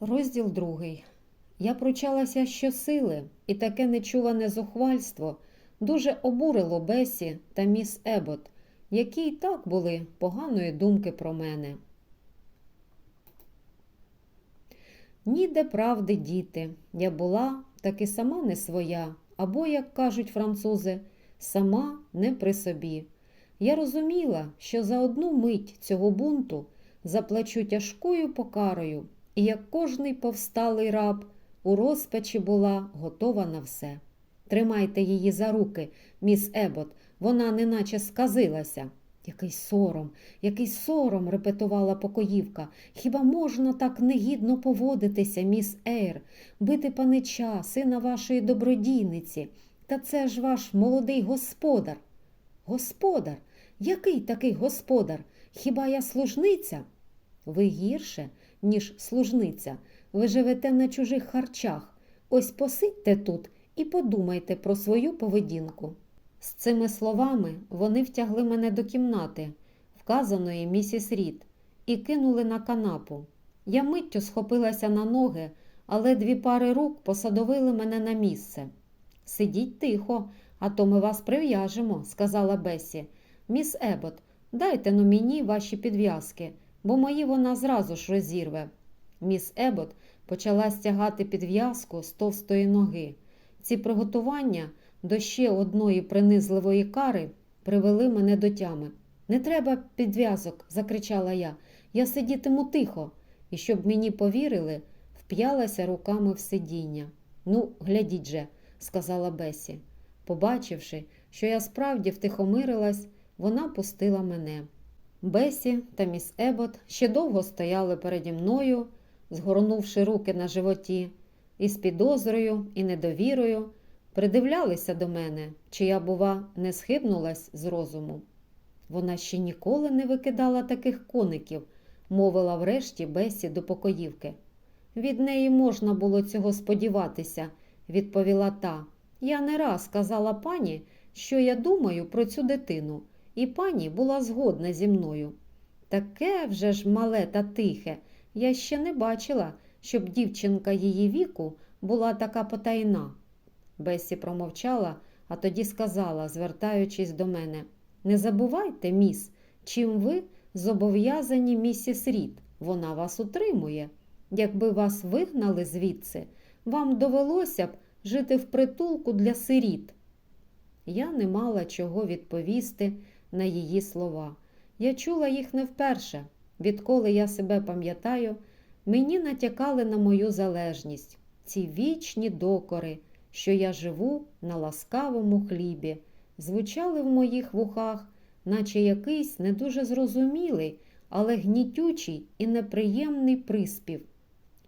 Розділ другий. Я пручалася щосили, і таке нечуване зухвальство дуже обурило Бесі та міс Ебот, які й так були поганої думки про мене. Ніде правди, діти. Я була таки сама не своя, або, як кажуть французи, сама не при собі. Я розуміла, що за одну мить цього бунту заплачу тяжкою покарою, і як кожний повсталий раб у розпачі була готова на все. Тримайте її за руки, міс Ебот, вона неначе сказилася. Який сором, який сором, репетувала покоївка. Хіба можна так негідно поводитися, міс Ейр, бити панича, сина вашої добродійниці? Та це ж ваш молодий господар. Господар? Який такий господар? Хіба я служниця? Ви гірше, ніж служниця. Ви живете на чужих харчах. Ось посидьте тут і подумайте про свою поведінку. З цими словами вони втягли мене до кімнати, вказаної місіс Рід, і кинули на канапу. Я миттю схопилася на ноги, але дві пари рук посадовили мене на місце. Сидіть тихо, а то ми вас прив'яжемо, сказала Бесі. Міс Ебот, дайте но мені ваші підв'язки, бо мої вона зразу ж розірве. Міс Ебот почала стягати підв'язку з товстої ноги. Ці приготування до ще одної принизливої кари привели мене до тями. Не треба підв'язок, закричала я. Я сидітиму тихо, і щоб мені повірили, вп'ялася руками в сидіння. Ну, глядіть же, сказала Бесі. Побачивши, що я справді втихомирилась, вона пустила мене. Бесі та міс Ебот ще довго стояли переді мною, згорнувши руки на животі, і з підозрою і недовірою придивлялися до мене, чи я, бува, не схибнулась з розуму. Вона ще ніколи не викидала таких коників, мовила врешті Бесі до покоївки. Від неї можна було цього сподіватися, відповіла та. Я не раз сказала пані, що я думаю про цю дитину, і пані була згодна зі мною. Таке вже ж мале та тихе, я ще не бачила, щоб дівчинка її віку була така потайна. Бесі промовчала, а тоді сказала, звертаючись до мене Не забувайте, міс, чим ви зобов'язані місіс Рід, вона вас утримує. Якби вас вигнали звідси, вам довелося б жити в притулку для сиріт. Я не мала чого відповісти на її слова. Я чула їх не вперше. Відколи я себе пам'ятаю, мені натякали на мою залежність, ці вічні докори, що я живу на ласкавому хлібі, звучали в моїх вухах, наче якийсь не дуже зрозумілий, але гнітючий і неприємний приспів.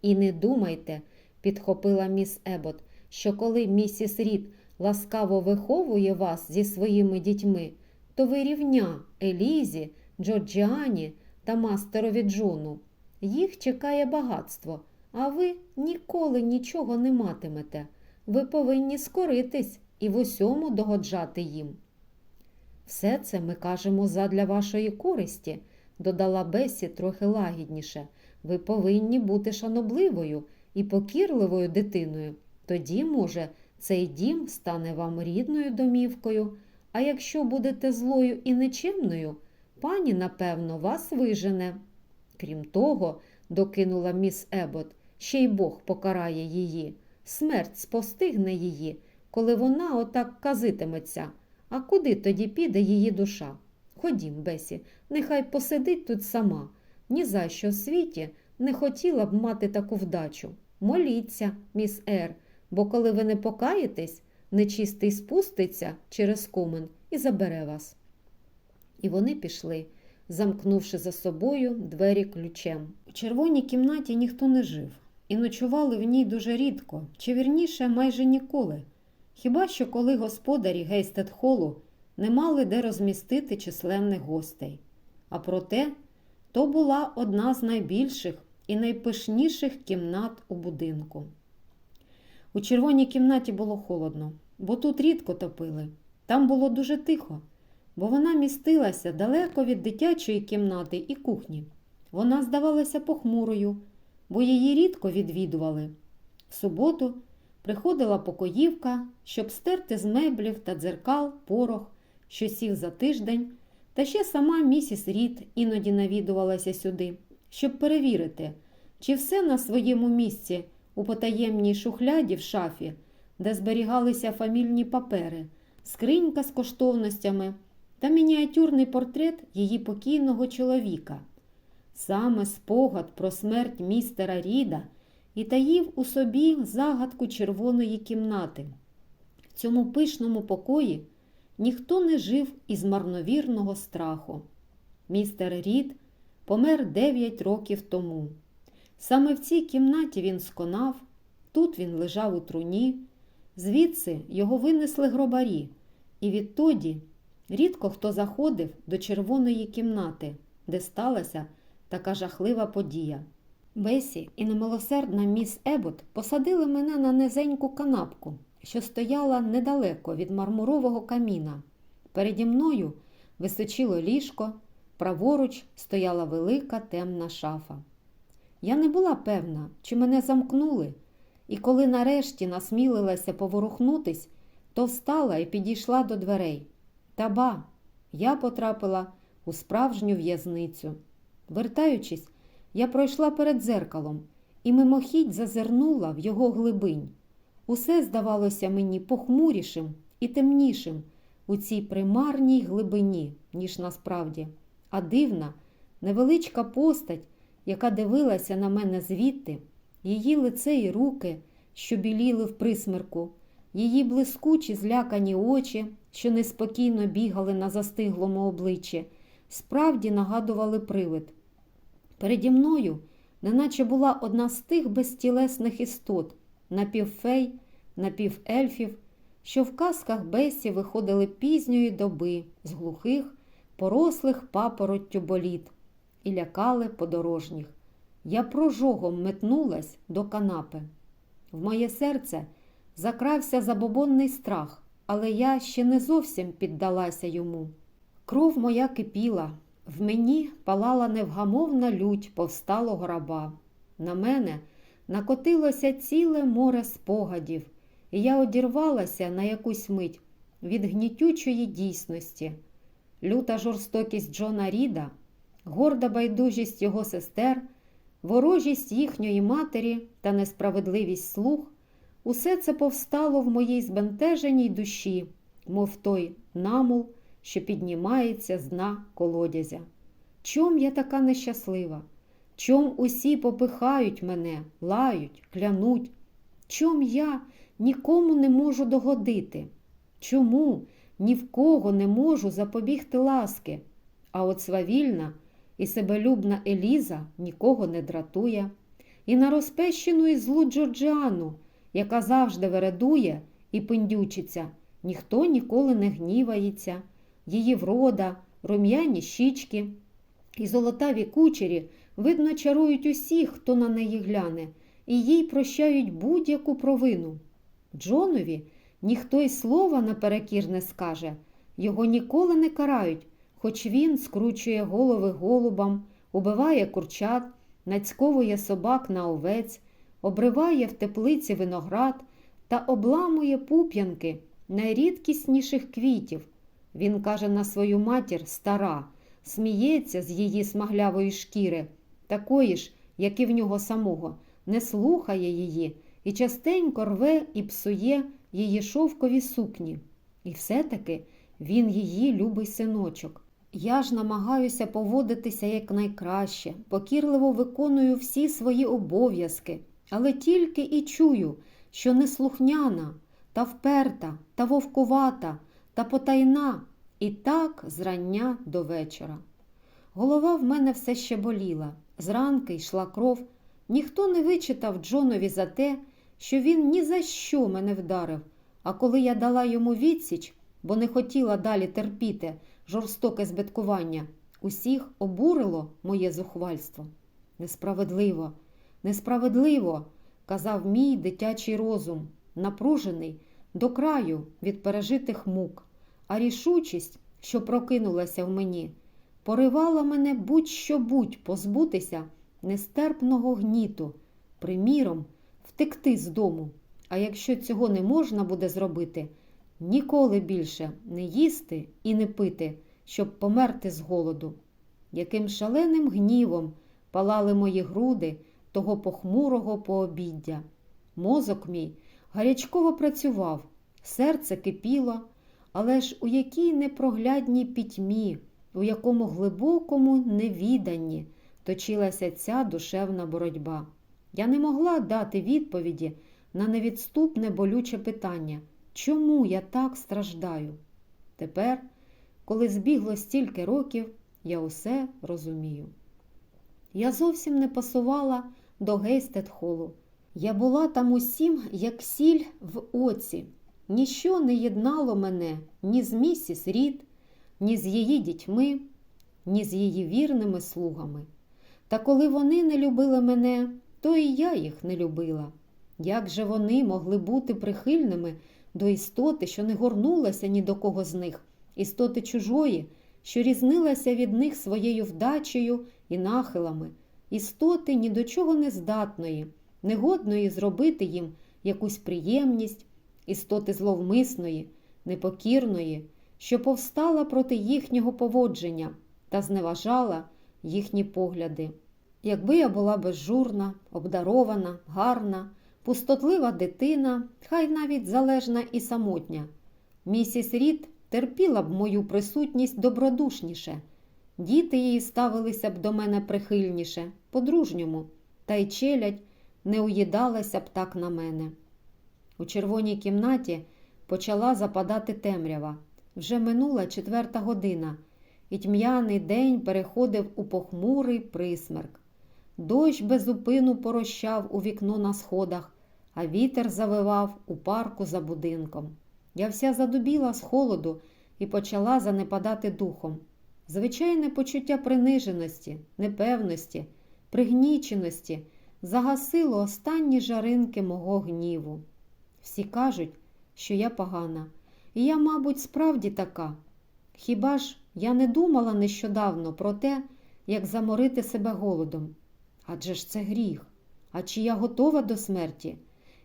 І не думайте, підхопила міс Ебот, що коли місіс Рід ласкаво виховує вас зі своїми дітьми, то ви рівня Елізі, Джорджіані та мастерові Джону. Їх чекає багатство, а ви ніколи нічого не матимете. Ви повинні скоритись і в усьому догоджати їм. Все це ми кажемо задля вашої користі, додала Бесі трохи лагідніше. Ви повинні бути шанобливою і покірливою дитиною. Тоді, може, цей дім стане вам рідною домівкою, а якщо будете злою і нечемною, пані, напевно, вас вижене. Крім того, докинула міс Ебот, ще й Бог покарає її. Смерть спостигне її, коли вона отак казитиметься. А куди тоді піде її душа? Ходім, Бесі, нехай посидить тут сама. Ні за що в світі не хотіла б мати таку вдачу. Моліться, міс Ер, бо коли ви не покаєтесь, нечистий спуститься через комен і забере вас. І вони пішли, замкнувши за собою двері ключем. У червоній кімнаті ніхто не жив, і ночували в ній дуже рідко, чи вірніше майже ніколи. Хіба що коли господарі Гейстед Холу не мали де розмістити численних гостей. А проте то була одна з найбільших і найпишніших кімнат у будинку. У червоній кімнаті було холодно, бо тут рідко топили. Там було дуже тихо, бо вона містилася далеко від дитячої кімнати і кухні. Вона здавалася похмурою, бо її рідко відвідували. В суботу приходила покоївка, щоб стерти з меблів та дзеркал порох, що сів за тиждень, та ще сама місіс Рід іноді навідувалася сюди, щоб перевірити, чи все на своєму місці у потаємній шухляді в шафі, де зберігалися фамільні папери, скринька з коштовностями та мініатюрний портрет її покійного чоловіка. Саме спогад про смерть містера Ріда і таїв у собі загадку червоної кімнати. В цьому пишному покої ніхто не жив із марновірного страху. Містер Рід помер дев'ять років тому. Саме в цій кімнаті він сконав, тут він лежав у труні, звідси його винесли гробарі, і відтоді рідко хто заходив до червоної кімнати, де сталася така жахлива подія. Бесі і немилосердна міс Ебот посадили мене на низеньку канапку, що стояла недалеко від мармурового каміна. Переді мною височило ліжко, праворуч стояла велика темна шафа. Я не була певна, чи мене замкнули, і коли нарешті насмілилася поворухнутись, то встала і підійшла до дверей. Та ба, я потрапила у справжню в'язницю. Вертаючись, я пройшла перед дзеркалом і мимохідь зазирнула в його глибинь. Усе здавалося мені похмурішим і темнішим у цій примарній глибині, ніж насправді, а дивна, невеличка постать, яка дивилася на мене звідти, її лице і руки, що біліли в присмерку, її блискучі злякані очі, що неспокійно бігали на застиглому обличчі, справді нагадували привид. Переді мною, неначе була одна з тих безтілесних істот, напівфей, напівельфів, що в казках Бесі виходили пізньої доби з глухих, порослих папороттю боліт і лякали подорожніх. Я прожогом метнулась до канапи. В моє серце закрався забобонний страх, але я ще не зовсім піддалася йому. Кров моя кипіла, в мені палала невгамовна лють повсталого раба. На мене накотилося ціле море спогадів, і я одірвалася на якусь мить від гнітючої дійсності. Люта жорстокість Джона Ріда, горда байдужість його сестер, ворожість їхньої матері та несправедливість слуг усе це повстало в моїй збентеженій душі, мов той намул що піднімається з дна колодязя. Чом я така нещаслива? Чом усі попихають мене, лають, клянуть? Чом я нікому не можу догодити? Чому ні в кого не можу запобігти ласки? А от свавільна і себелюбна Еліза нікого не дратує, і на розпещену і злу Джорджіану, яка завжди вередує і пиндючиться, ніхто ніколи не гнівається її врода, рум'яні щічки і золотаві кучері, видно, чарують усіх, хто на неї гляне, і їй прощають будь-яку провину. Джонові ніхто й слова наперекір не скаже, його ніколи не карають, хоч він скручує голови голубам, убиває курчат, нацьковує собак на овець, обриває в теплиці виноград та обламує пуп'янки найрідкісніших квітів. Він каже на свою матір стара, сміється з її смаглявої шкіри, такої ж, як і в нього самого, не слухає її і частенько рве і псує її шовкові сукні. І все-таки він її любий синочок. Я ж намагаюся поводитися якнайкраще, покірливо виконую всі свої обов'язки, але тільки і чую, що неслухняна та вперта та вовкувата та потайна, і так зрання до вечора. Голова в мене все ще боліла, зранки йшла кров. Ніхто не вичитав Джонові за те, що він ні за що мене вдарив, а коли я дала йому відсіч, бо не хотіла далі терпіти жорстоке збиткування, усіх обурило моє зухвальство. Несправедливо, несправедливо, казав мій дитячий розум, напружений до краю від пережитих мук, а рішучість, що прокинулася в мені, поривала мене будь-що будь позбутися нестерпного гніту, приміром, втекти з дому. А якщо цього не можна буде зробити, ніколи більше не їсти і не пити, щоб померти з голоду. Яким шаленим гнівом палали мої груди того похмурого пообіддя. Мозок мій гарячково працював, серце кипіло, але ж у якій непроглядній пітьмі, у якому глибокому невіданні точилася ця душевна боротьба. Я не могла дати відповіді на невідступне болюче питання, чому я так страждаю? Тепер, коли збігло стільки років, я усе розумію. Я зовсім не пасувала до Гейстедхолу. Я була там усім, як сіль в оці. Ніщо не єднало мене ні з місіс Рід, ні з її дітьми, ні з її вірними слугами. Та коли вони не любили мене, то і я їх не любила. Як же вони могли бути прихильними до істоти, що не горнулася ні до кого з них, істоти чужої, що різнилася від них своєю вдачею і нахилами, істоти ні до чого не здатної, негодної зробити їм якусь приємність, істоти зловмисної, непокірної, що повстала проти їхнього поводження та зневажала їхні погляди. Якби я була безжурна, обдарована, гарна, пустотлива дитина, хай навіть залежна і самотня, місіс Рід терпіла б мою присутність добродушніше, діти її ставилися б до мене прихильніше, по-дружньому, та й челядь не уїдалася б так на мене. У червоній кімнаті почала западати темрява. Вже минула четверта година, і тьмяний день переходив у похмурий присмерк. Дощ безупину порощав у вікно на сходах, а вітер завивав у парку за будинком. Я вся задубіла з холоду і почала занепадати духом. Звичайне почуття приниженості, непевності, пригніченості загасило останні жаринки мого гніву. Всі кажуть, що я погана, і я, мабуть, справді така. Хіба ж я не думала нещодавно про те, як заморити себе голодом? Адже ж це гріх. А чи я готова до смерті?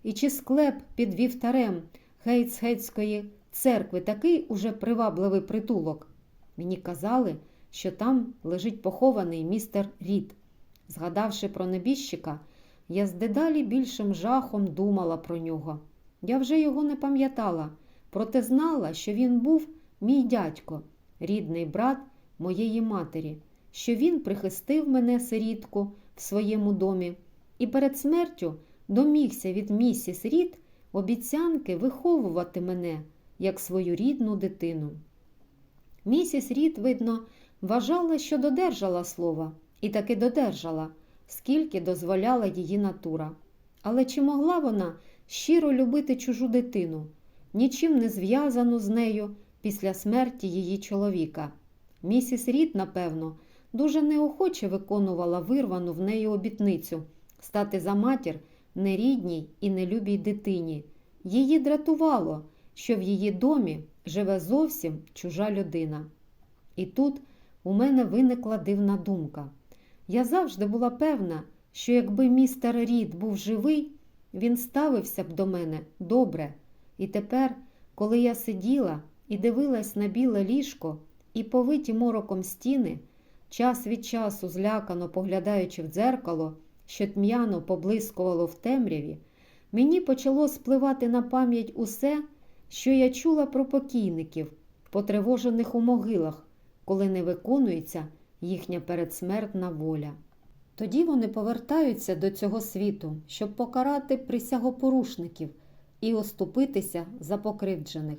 І чи склеп під вівтарем Гейтсгейтської церкви такий уже привабливий притулок? Мені казали, що там лежить похований містер Рід. Згадавши про небіжчика, я з дедалі більшим жахом думала про нього. Я вже його не пам'ятала, проте знала, що він був мій дядько, рідний брат моєї матері, що він прихистив мене сирітку в своєму домі і перед смертю домігся від місіс Рід обіцянки виховувати мене як свою рідну дитину. Місіс Рід, видно, вважала, що додержала слова, і таки додержала, скільки дозволяла її натура. Але чи могла вона щиро любити чужу дитину, нічим не зв'язану з нею після смерті її чоловіка? Місіс Рід, напевно, дуже неохоче виконувала вирвану в неї обітницю стати за матір нерідній і нелюбій дитині. Її дратувало, що в її домі живе зовсім чужа людина. І тут у мене виникла дивна думка. Я завжди була певна, що якби містер Рід був живий, він ставився б до мене добре. І тепер, коли я сиділа і дивилась на біле ліжко і повиті мороком стіни, час від часу злякано поглядаючи в дзеркало, що тьмяно поблискувало в темряві, мені почало спливати на пам'ять усе, що я чула про покійників, потривожених у могилах, коли не виконується їхня передсмертна воля. Тоді вони повертаються до цього світу, щоб покарати присягопорушників і оступитися за покривджених.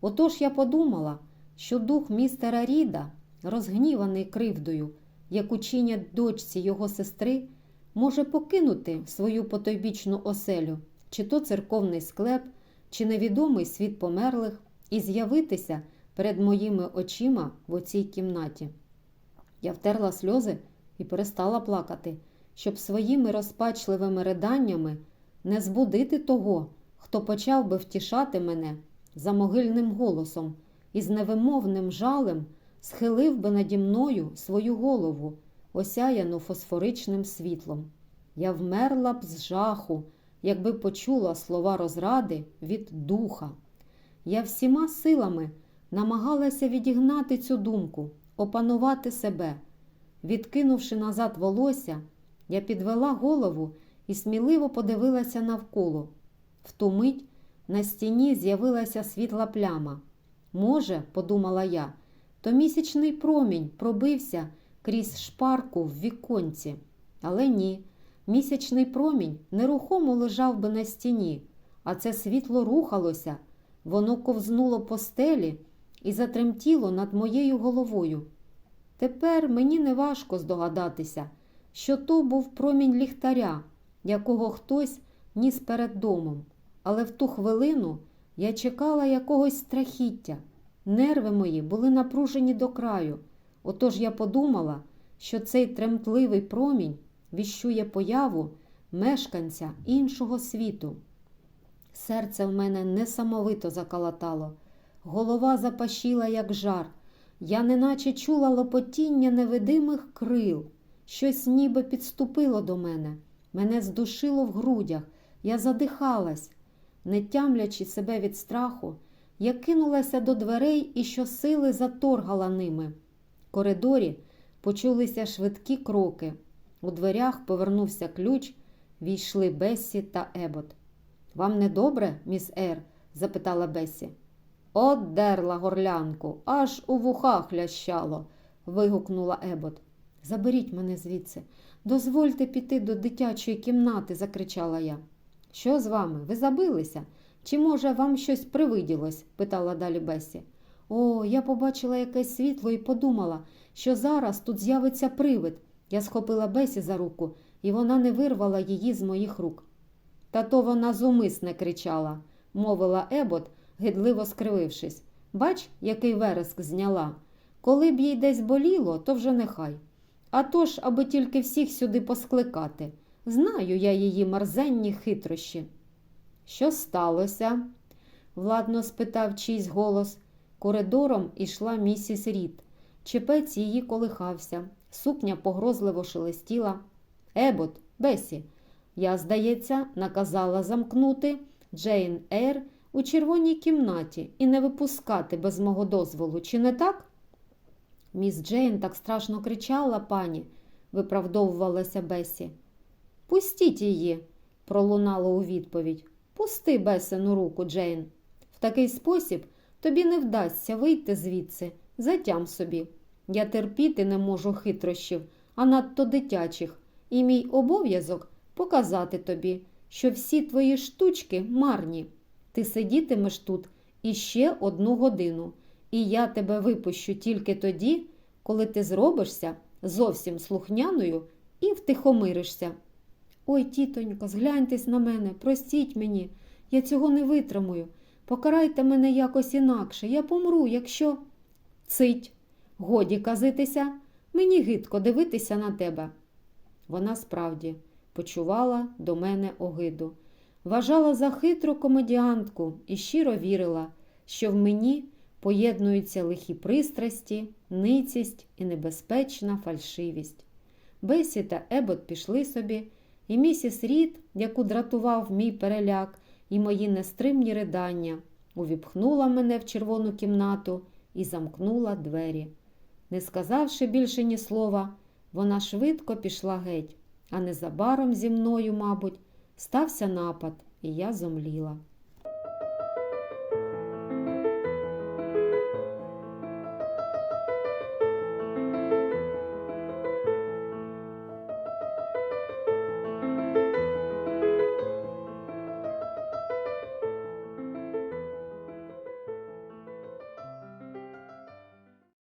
Отож я подумала, що дух містера Ріда, розгніваний кривдою, яку чинять дочці його сестри, може покинути свою потойбічну оселю, чи то церковний склеп, чи невідомий світ померлих, і з'явитися перед моїми очима в оцій кімнаті. Я втерла сльози і перестала плакати, щоб своїми розпачливими риданнями не збудити того, хто почав би втішати мене за могильним голосом і з невимовним жалем схилив би наді мною свою голову, осяяну фосфоричним світлом. Я вмерла б з жаху, якби почула слова розради від духа. Я всіма силами намагалася відігнати цю думку, опанувати себе. Відкинувши назад волосся, я підвела голову і сміливо подивилася навколо. В ту мить на стіні з'явилася світла пляма. Може, подумала я, то місячний промінь пробився крізь шпарку в віконці. Але ні, місячний промінь нерухомо лежав би на стіні, а це світло рухалося, воно ковзнуло по стелі і затремтіло над моєю головою. Тепер мені неважко здогадатися, що то був промінь ліхтаря, якого хтось ніс перед домом. Але в ту хвилину я чекала якогось страхіття. Нерви мої були напружені до краю. Отож я подумала, що цей тремтливий промінь віщує появу мешканця іншого світу. Серце в мене несамовито закалатало, голова запашіла, як жар. Я неначе чула лопотіння невидимих крил. Щось ніби підступило до мене. Мене здушило в грудях, я задихалась. Не тямлячи себе від страху, я кинулася до дверей і щосили заторгала ними. В коридорі почулися швидкі кроки. У дверях повернувся ключ, війшли Бессі та Ебот. Вам не добре, міс Ер? запитала Бесі. От дерла горлянку, аж у вухах лящало, вигукнула Ебот. Заберіть мене звідси. Дозвольте піти до дитячої кімнати, закричала я. Що з вами? Ви забилися? Чи, може, вам щось привиділось? питала далі Бесі. О, я побачила якесь світло і подумала, що зараз тут з'явиться привид. Я схопила Бесі за руку, і вона не вирвала її з моїх рук. Та то вона зумисне кричала, мовила Ебот, гидливо скривившись. Бач, який вереск зняла. Коли б їй десь боліло, то вже нехай. А то ж, аби тільки всіх сюди поскликати. Знаю я її марзенні хитрощі. Що сталося? владно спитав чийсь голос. Коридором ішла місіс Рід. Чепець її колихався, сукня погрозливо шелестіла. Ебот, Бесі, я, здається, наказала замкнути Джейн Ейр у червоній кімнаті і не випускати без мого дозволу, чи не так? Міс Джейн так страшно кричала, пані, виправдовувалася Бесі. Пустіть її, пролунало у відповідь. Пусти Бесину руку, Джейн. В такий спосіб тобі не вдасться вийти звідси, затям собі. Я терпіти не можу хитрощів, а надто дитячих, і мій обов'язок показати тобі, що всі твої штучки марні. Ти сидітимеш тут іще одну годину, і я тебе випущу тільки тоді, коли ти зробишся зовсім слухняною і втихомиришся. Ой, тітонько, згляньтесь на мене, простіть мені, я цього не витримую. Покарайте мене якось інакше, я помру, якщо. Цить, годі казитися, мені гидко дивитися на тебе. Вона справді почувала до мене огиду, вважала за хитру комедіантку і щиро вірила, що в мені поєднуються лихі пристрасті, ницість і небезпечна фальшивість. Бесі та Ебот пішли собі, і місіс Рід, яку дратував мій переляк і мої нестримні ридання, увіпхнула мене в червону кімнату і замкнула двері. Не сказавши більше ні слова, вона швидко пішла геть, а незабаром зі мною, мабуть, стався напад, і я зомліла.